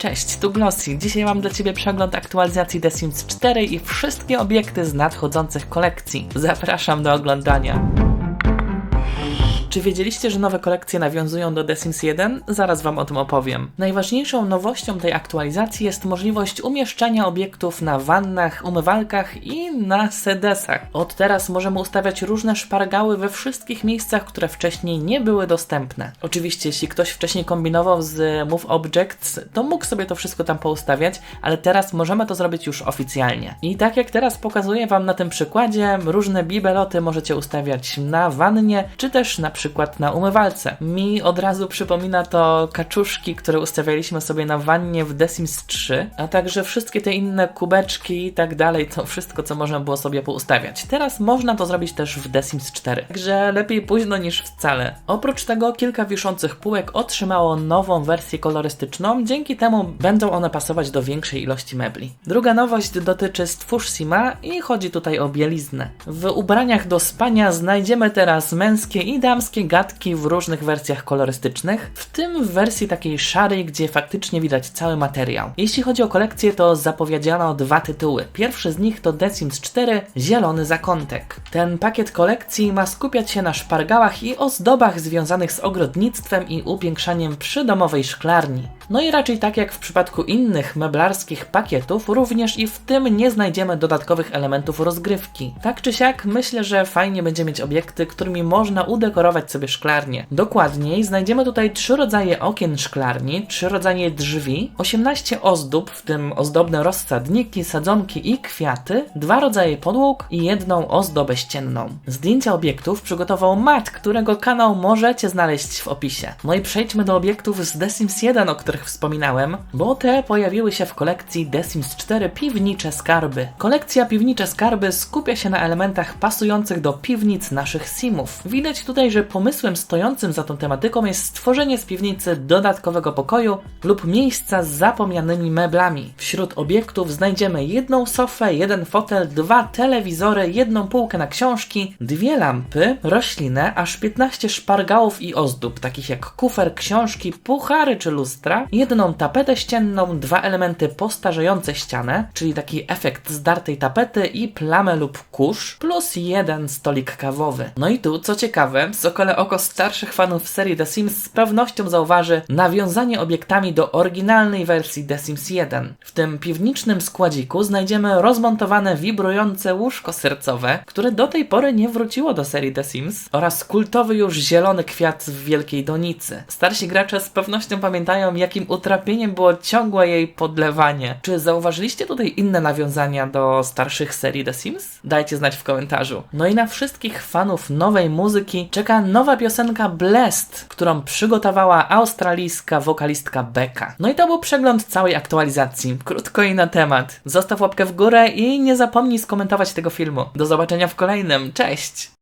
Cześć, tu Glossy. Dzisiaj mam dla Ciebie przegląd aktualizacji The Sims 4 i wszystkie obiekty z nadchodzących kolekcji. Zapraszam do oglądania. Czy wiedzieliście, że nowe kolekcje nawiązują do The Sims 1? Zaraz Wam o tym opowiem. Najważniejszą nowością tej aktualizacji jest możliwość umieszczania obiektów na wannach, umywalkach i na sedesach. Od teraz możemy ustawiać różne szpargały we wszystkich miejscach, które wcześniej nie były dostępne. Oczywiście, jeśli ktoś wcześniej kombinował z Move Objects, to mógł sobie to wszystko tam poustawiać, ale teraz możemy to zrobić już oficjalnie. I tak jak teraz pokazuję Wam na tym przykładzie, różne bibeloty możecie ustawiać na wannie, czy też na na umywalce. Mi od razu przypomina to kaczuszki, które ustawialiśmy sobie na wannie w The Sims 3, a także wszystkie te inne kubeczki i tak dalej, to wszystko, co można było sobie poustawiać. Teraz można to zrobić też w The Sims 4, także lepiej późno niż wcale. Oprócz tego kilka wiszących półek otrzymało nową wersję kolorystyczną, dzięki temu będą one pasować do większej ilości mebli. Druga nowość dotyczy Stwórz Sima i chodzi tutaj o bieliznę. W ubraniach do spania znajdziemy teraz męskie i damskie gadki w różnych wersjach kolorystycznych, w tym w wersji takiej szarej, gdzie faktycznie widać cały materiał. Jeśli chodzi o kolekcję, to zapowiedziano dwa tytuły. Pierwszy z nich to The Sims 4 Zielony Zakątek. Ten pakiet kolekcji ma skupiać się na szpargałach i ozdobach związanych z ogrodnictwem i upiększaniem przydomowej szklarni. No i raczej tak jak w przypadku innych meblarskich pakietów, również i w tym nie znajdziemy dodatkowych elementów rozgrywki. Tak czy siak, myślę, że fajnie będzie mieć obiekty, którymi można udekorować sobie szklarnię. Dokładniej, znajdziemy tutaj trzy rodzaje okien szklarni, trzy rodzaje drzwi, 18 ozdób, w tym ozdobne rozsadniki, sadzonki i kwiaty, dwa rodzaje podłóg i jedną ozdobę ścienną. Zdjęcia obiektów przygotował Matt, którego kanał możecie znaleźć w opisie. No i przejdźmy do obiektów z The Sims 1, o których wspominałem, bo te pojawiły się w kolekcji The Sims 4 Piwnicze Skarby. Kolekcja Piwnicze Skarby skupia się na elementach pasujących do piwnic naszych Simów. Widać tutaj, że pomysłem stojącym za tą tematyką jest stworzenie z piwnicy dodatkowego pokoju lub miejsca z zapomnianymi meblami. Wśród obiektów znajdziemy jedną sofę, jeden fotel, dwa telewizory, jedną półkę na książki, dwie lampy, roślinę, aż 15 szpargałów i ozdób, takich jak kufer, książki, puchary czy lustra, jedną tapetę ścienną, dwa elementy postarzejące ścianę, czyli taki efekt zdartej tapety i plamę lub kurz, plus jeden stolik kawowy. No i tu, co ciekawe, Sokole Oko starszych fanów serii The Sims z pewnością zauważy nawiązanie obiektami do oryginalnej wersji The Sims 1. W tym piwniczym składziku znajdziemy rozmontowane wibrujące łóżko sercowe, które do tej pory nie wróciło do serii The Sims, oraz kultowy już zielony kwiat w wielkiej donicy. Starsi gracze z pewnością pamiętają, jakim utrapieniem było ciągłe jej podlewanie. Czy zauważyliście tutaj inne nawiązania do starszych serii The Sims? Dajcie znać w komentarzu. No i na wszystkich fanów nowej muzyki czeka nowa piosenka Blessed, którą przygotowała australijska wokalistka Becca. No i to był przegląd całej aktualizacji. Krótko i na temat. Zostaw łapkę w górę i nie zapomnij skomentować tego filmu. Do zobaczenia w kolejnym. Cześć!